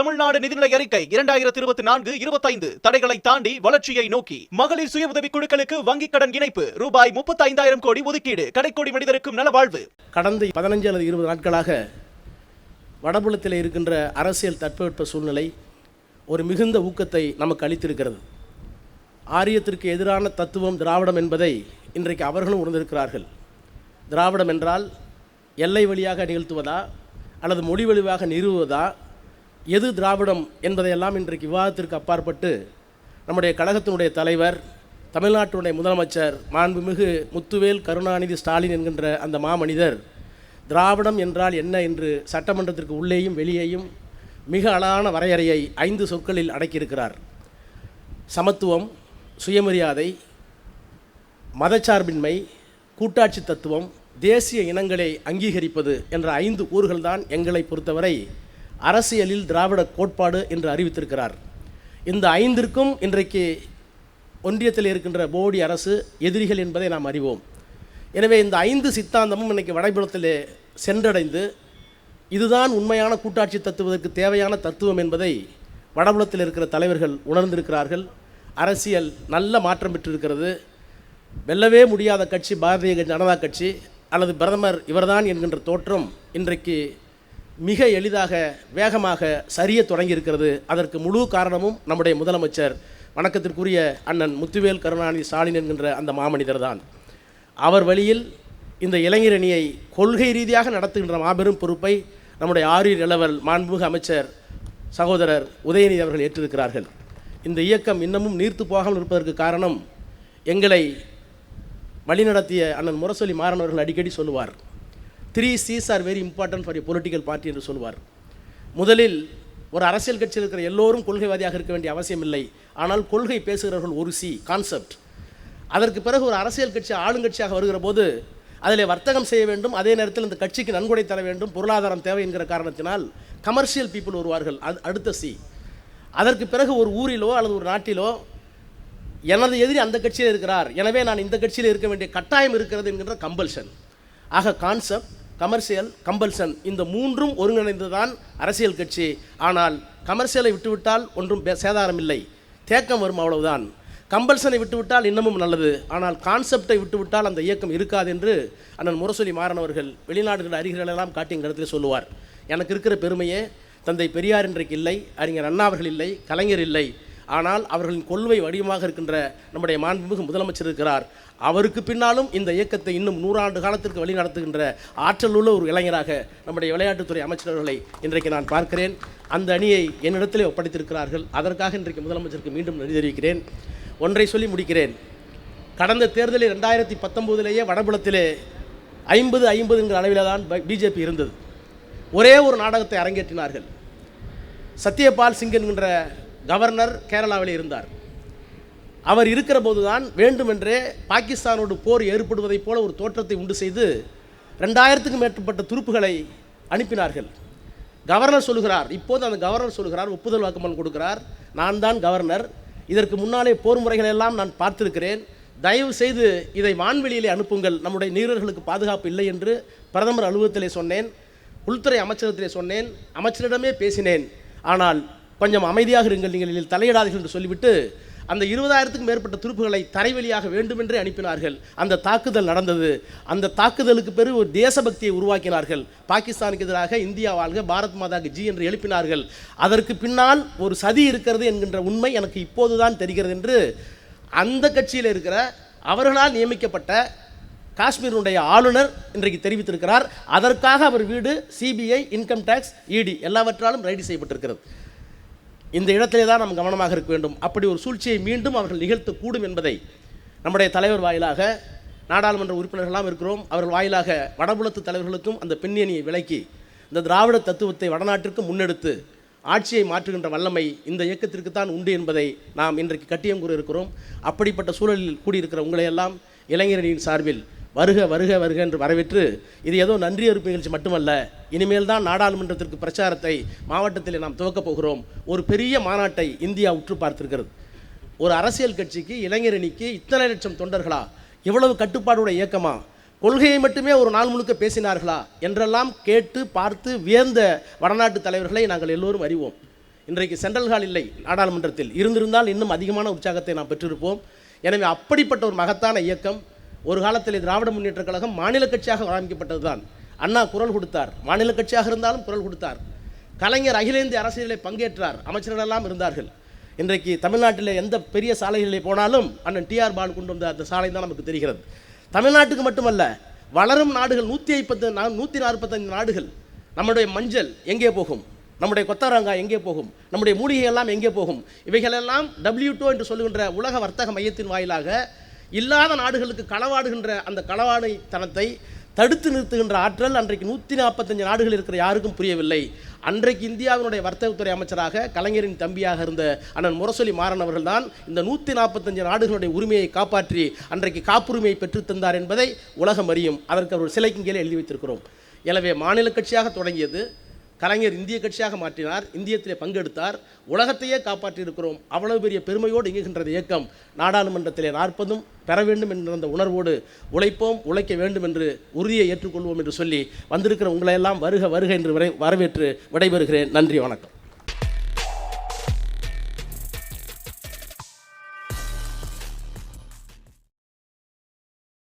தமிழ்நாடு நிதிநிலை அறிக்கை இரண்டாயிரத்தி இருபத்தி நான்கு இருபத்தைந்து. தடைகளை தாண்டி வளர்ச்சியை நோக்கி. மகளிர் சுய உதவி குழுக்களுக்கு வங்கிக் கடன் இணைப்பு ரூபாய் முப்பத்தி ஐந்தாயிரம் கோடி ஒதுக்கீடு. கடைக்கோடி மனிதருக்கும் நலவாழ்வு. கடந்த பதினஞ்சு அல்லது இருபது நாட்களாக வடபுலத்தில் இருக்கின்ற அரசியல் தட்பவெட்ப சூழ்நிலை ஒரு மிகுந்த ஊக்கத்தை நமக்கு அளித்திருக்கிறது. ஆரியத்திற்கு எதிரான தத்துவம் திராவிடம் என்பதை இன்றைக்கு அவர்களும் உணர்ந்திருக்கிறார்கள். திராவிடம் என்றால் எல்லை வழியாக நிகழ்த்துவதா அல்லது மொழி வழியாக நிறுவுவதா எது திராவிடம் என்பதையெல்லாம் இன்றைக்கு விவாதத்திற்கு அப்பாற்பட்டு நம்முடைய கழகத்தினுடைய தலைவர் தமிழ்நாட்டினுடைய முதலமைச்சர் மாண்புமிகு முத்துவேல் கருணாநிதி ஸ்டாலின் என்கின்ற அந்த மாமனிதர் திராவிடம் என்றால் என்ன என்று சட்டமன்றத்திற்கு உள்ளேயும் வெளியேயும் மிக அழகான வரையறையை ஐந்து சொற்களில் அடக்கியிருக்கிறார். சமத்துவம் சுயமரியாதை மதச்சார்பின்மை கூட்டாட்சி தத்துவம் தேசிய இனங்களை அங்கீகரிப்பது என்ற ஐந்து கூறுகள்தான் எங்களை பொறுத்தவரை அரசியலில் திராவிட கோட்பாடு என்று அறிவித்திருக்கிறார். இந்த ஐந்திற்கும் இன்றைக்கு ஒன்றியத்தில் இருக்கின்ற போடி அரசு எதிரிகள் என்பதை நாம் அறிவோம். எனவே இந்த ஐந்து சித்தாந்தமும் இன்றைக்கி வடைபுலத்திலே சென்றடைந்து இதுதான் உண்மையான கூட்டாட்சி தத்துவதற்கு தேவையான தத்துவம் என்பதை வடபுலத்தில் இருக்கிற தலைவர்கள் உணர்ந்திருக்கிறார்கள். அரசியல் நல்ல மாற்றம் பெற்றிருக்கிறது. வெல்லவே முடியாத கட்சி பாரதிய ஜனதா கட்சி அல்லது பிரதமர் இவர்தான் என்கின்ற தோற்றம் இன்றைக்கு மிக எளிதாக வேகமாக சரிய தொடங்கியிருக்கிறது. அதற்கு முழு காரணமும் நம்முடைய முதலமைச்சர் வணக்கத்திற்குரிய அண்ணன் முத்துவேல் கருணாநிதி ஸ்டாலின் என்கின்ற அந்த மாமனிதர் தான் அவர் வழியில் இந்த இளைஞரணியை கொள்கை ரீதியாக நடத்துகின்ற மாபெரும் பொறுப்பை நம்முடைய ஆரியர் இளவல் மாண்புமிகு அமைச்சர் சகோதரர் உதயநிதி அவர்கள் ஏற்றிருக்கிறார்கள். இந்த இயக்கம் இன்னமும் நீர்த்து போகாமல் இருப்பதற்கு காரணம் எங்களை வழிநடத்திய அண்ணன் முரசொலி மாறன் அவர்கள் அடிக்கடி சொல்லுவார். Three Cs are very important for a political party என்று சொல்வார். முதலில் ஒரு அரசியல் கட்சியில் இருக்கிற எல்லோரும் கொள்கைவாதியாக இருக்க வேண்டிய அவசியம் இல்லை. ஆனால் கொள்கை பேசுகிறவர்கள் ஒரு சி கான்செப்ட் அதற்கு பிறகு ஒரு அரசியல் கட்சி ஆளுங்கட்சியாக வருகிற போது அதில் வர்த்தகம் செய்ய வேண்டும் அதே நேரத்தில் இந்த கட்சிக்கு நன்கொடை தர வேண்டும் பொருளாதாரம் தேவை என்கிற காரணத்தினால் கமர்ஷியல் பீப்புள் வருவார்கள் அது அடுத்த சி அதற்கு பிறகு ஒரு ஊரிலோ அல்லது ஒரு நாட்டிலோ எனது எதிரி அந்த கட்சியில் இருக்கிறார். எனவே நான் இந்த கட்சியில் இருக்க வேண்டிய கட்டாயம் இருக்கிறது என்கின்ற கம்பல்ஷன் ஆக கான்செப்ட் கமர்ஷியல் கம்பல்சன் இந்த மூன்றும் ஒருங்கிணைந்துதான் அரசியல் கட்சி. ஆனால் கமர்ஷியலை விட்டுவிட்டால் ஒன்றும் சேதாரம் இல்லை தேக்கம் வரும் அவ்வளவுதான். கம்பல்சனை விட்டுவிட்டால் இன்னமும் நல்லது. ஆனால் கான்செப்டை விட்டுவிட்டால் அந்த இயக்கம் இருக்காது என்று அண்ணன் முரசொலி மாறனவர்கள் வெளிநாடுகள் அறிஞர்களெல்லாம் காட்டி எங்கள் இடத்துல சொல்லுவார். எனக்கு இருக்கிற பெருமையே தந்தை பெரியார் இன்றைக்கு இல்லை அறிஞர் அண்ணா அவர்கள் இல்லை கலைஞர் இல்லை ஆனால் அவர்களின் கொள்கை வடிவமாக இருக்கின்ற நம்முடைய மாண்புமிகு முதலமைச்சர் இருக்கிறார். அவருக்கு பின்னாலும் இந்த இயக்கத்தை இன்னும் நூறாண்டு காலத்திற்கு வழி நடத்துகின்ற ஆற்றல் உள்ள ஒரு இளைஞராக நம்முடைய விளையாட்டுத்துறை அமைச்சர்களை இன்றைக்கு நான் பார்க்கிறேன். அந்த அணியை என்னிடத்திலே ஒப்படைத்திருக்கிறார்கள். அதற்காக இன்றைக்கு முதலமைச்சருக்கு மீண்டும் நன்றி தெரிவிக்கிறேன். ஒன்றை சொல்லி முடிக்கிறேன். கடந்த தேர்தலில் ரெண்டாயிரத்தி பத்தொம்போதிலேயே வடபுலத்திலே ஐம்பது ஐம்பது என்கிற அளவில் தான் பிஜேபி இருந்தது. ஒரே ஒரு நாடகத்தை அரங்கேற்றினார்கள். சத்யபால் சிங் என்கின்ற கவர்னர் கேரளாவில் இருந்தார். அவர் இருக்கிற போதுதான் வேண்டுமென்றே பாகிஸ்தானோடு போர் ஏற்படுவதைப் போல ஒரு தோற்றத்தை உண்டு செய்து ரெண்டாயிரத்துக்கும் மேற்பட்ட துருப்புகளை அனுப்பினார்கள். கவர்னர் சொல்லுகிறார் இப்போது அந்த கவர்னர் சொல்கிறார் ஒப்புதல் வாக்குமூலம் கொடுக்கிறார். நான் தான் கவர்னர். இதற்கு முன்னாலே போர் முறைகளை எல்லாம் நான் பார்த்திருக்கிறேன். தயவு செய்து இதை வான்வெளியிலே அனுப்புங்கள். நம்முடைய நீரர்களுக்கு பாதுகாப்பு இல்லை என்று பிரதமர் அலுவலகத்திலே சொன்னேன். உள்துறை அமைச்சகத்திலே சொன்னேன். அமைச்சரிடமே பேசினேன். ஆனால் கொஞ்சம் அமைதியாக இருங்கள் நீங்கள் இதில் தலையிடாதீர்கள் என்று சொல்லிவிட்டு அந்த இருபதாயிரத்துக்கும் மேற்பட்ட துருப்புகளை தரைவழியாக வேண்டுமென்றே அனுப்பினார்கள். அந்த தாக்குதல் நடந்தது. அந்த தாக்குதலுக்கு பிறகு ஒரு தேசபக்தியை உருவாக்கினார்கள். பாகிஸ்தானுக்கு எதிராக இந்தியா வாழ்க பாரத் மாதாக்கு ஜி என்று எழுப்பினார்கள். அதற்கு பின்னால் ஒரு சதி இருக்கிறது என்கின்ற உண்மை எனக்கு இப்போதுதான் தெரிகிறது என்று அந்த கட்சியில் இருக்கிற அவர்களால் நியமிக்கப்பட்ட காஷ்மீருடைய ஆளுநர் இன்றைக்கு தெரிவித்திருக்கிறார். அதற்காக அவர் வீடு சிபிஐ இன்கம் டேக்ஸ் இடி எல்லாவற்றாலும் ரைடு செய்யப்பட்டிருக்கிறது. இந்த இடத்திலே தான் நாம் கவனமாக இருக்க வேண்டும். அப்படி ஒரு சூழ்ச்சியை மீண்டும் அவர்கள் நிகழ்த்தக்கூடும் என்பதை நம்முடைய தலைவர் வாயிலாக நாடாளுமன்ற உறுப்பினர்களாம் இருக்கிறோம். அவர்கள் வாயிலாக வடபுலத்து தலைவர்களுக்கும் அந்த பின்னணியை விளக்கி இந்த திராவிட தத்துவத்தை வடநாட்டிற்கு முன்னெடுத்து ஆட்சியை மாற்றுகின்ற வல்லமை இந்த இயக்கத்திற்கு தான் உண்டு என்பதை நாம் இன்றைக்கு கட்டியம் கூற இருக்கிறோம் அப்படிப்பட்ட சூழலில் கூடியிருக்கிற உங்களையெல்லாம் இளைஞரணியின் சார்பில் வருக வருக வருக என்று வரவேற்று இது ஏதோ நன்றி அறிவிப்பு நிகழ்ச்சி மட்டுமல்ல இனிமேல் தான் நாடாளுமன்றத்திற்கு பிரச்சாரத்தை மாவட்டத்தில் நாம் துவக்கப் போகிறோம். ஒரு பெரிய மாநாட்டை இந்தியா உற்று பார்த்திருக்கிறது. ஒரு அரசியல் கட்சிக்கு இளைஞர் அணிக்கு இத்தனை லட்சம் தொண்டர்களா? இவ்வளவு கட்டுப்பாடுடைய இயக்கமா? கொள்கையை மட்டுமே ஒரு நாள் முழுக்க பேசினார்களா? என்றெல்லாம் கேட்டு பார்த்து வியந்த வடநாட்டு தலைவர்களை நாங்கள் எல்லோரும் அறிவோம். இன்றைக்கு சென்ட்ரல் ஹால் இல்லை நாடாளுமன்றத்தில். இருந்திருந்தால் இன்னும் அதிகமான உற்சாகத்தை நாம் பெற்றிருப்போம். எனவே அப்படிப்பட்ட ஒரு மகத்தான இயக்கம் ஒரு காலத்தில் திராவிட முன்னேற்றக் கழகம் மாநில கட்சியாக ஆரம்பிக்கப்பட்டது தான் அண்ணா குரல் கொடுத்தார். மாநில கட்சியாக இருந்தாலும் குரல் கொடுத்தார். கலைஞர் அகில இந்திய அரசியலில் பங்கேற்றார். அமைச்சர்களெல்லாம் இருந்தார்கள். இன்றைக்கு தமிழ்நாட்டில் எந்த பெரிய சாலைகளில் போனாலும் அண்ணன் டிஆர் பால் கொண்டு வந்த அந்த சாலை தான் நமக்கு தெரிகிறது. தமிழ்நாட்டுக்கு மட்டுமல்ல வளரும் நாடுகள் நூற்றி ஐம்பத்து நூற்றி நாற்பத்தஞ்சு நாடுகள் நம்முடைய மஞ்சள் எங்கே போகும்? நம்முடைய கொத்தரங்காய் எங்கே போகும்? நம்முடைய மூலிகை எல்லாம் எங்கே போகும்? இவைகளெல்லாம் WTO என்று சொல்லுகின்ற உலக வர்த்தக மையத்தின் வாயிலாக இல்லாத நாடுகளுக்கு களவாடுகின்ற அந்த களவாடைத்தனத்தை தடுத்து நிறுத்துகின்ற ஆற்றல் அன்றைக்கு நூற்றி நாற்பத்தஞ்சு நாடுகள் இருக்கிற யாருக்கும் புரியவில்லை. அன்றைக்கு இந்தியாவினுடைய வர்த்தகத்துறை அமைச்சராக கலைஞரின் தம்பியாக இருந்த அண்ணன் முரசொலி மாறன் அவர்கள்தான் இந்த நூற்றி நாற்பத்தஞ்சு நாடுகளுடைய உரிமையை காப்பாற்றி அன்றைக்கு காப்புரிமையை பெற்றுத்தந்தார் என்பதை உலகம் அறியும். அதற்கு அவர் சிலைக்கு கீழே எழுதி வைத்திருக்கிறோம். எனவே மாநில கட்சியாக தொடங்கியது கலைஞர் இந்திய கட்சியாக மாற்றினார் இந்தியத்திலே பங்கெடுத்தார் உலகத்தையே காப்பாற்றியிருக்கிறோம். அவ்வளவு பெரிய பெருமையோடு இயங்குகின்றது இயக்கம். நாடாளுமன்றத்திலே நாற்பதும் பெற வேண்டும் என்ற அந்த உணர்வோடு உழைப்போம் உழைக்க வேண்டும் என்று உறுதியை ஏற்றுக்கொள்வோம் என்று சொல்லி வந்திருக்கிற உங்களை எல்லாம் வருக வருக என்று வரவேற்று விடைபெறுகிறேன். நன்றி வணக்கம்.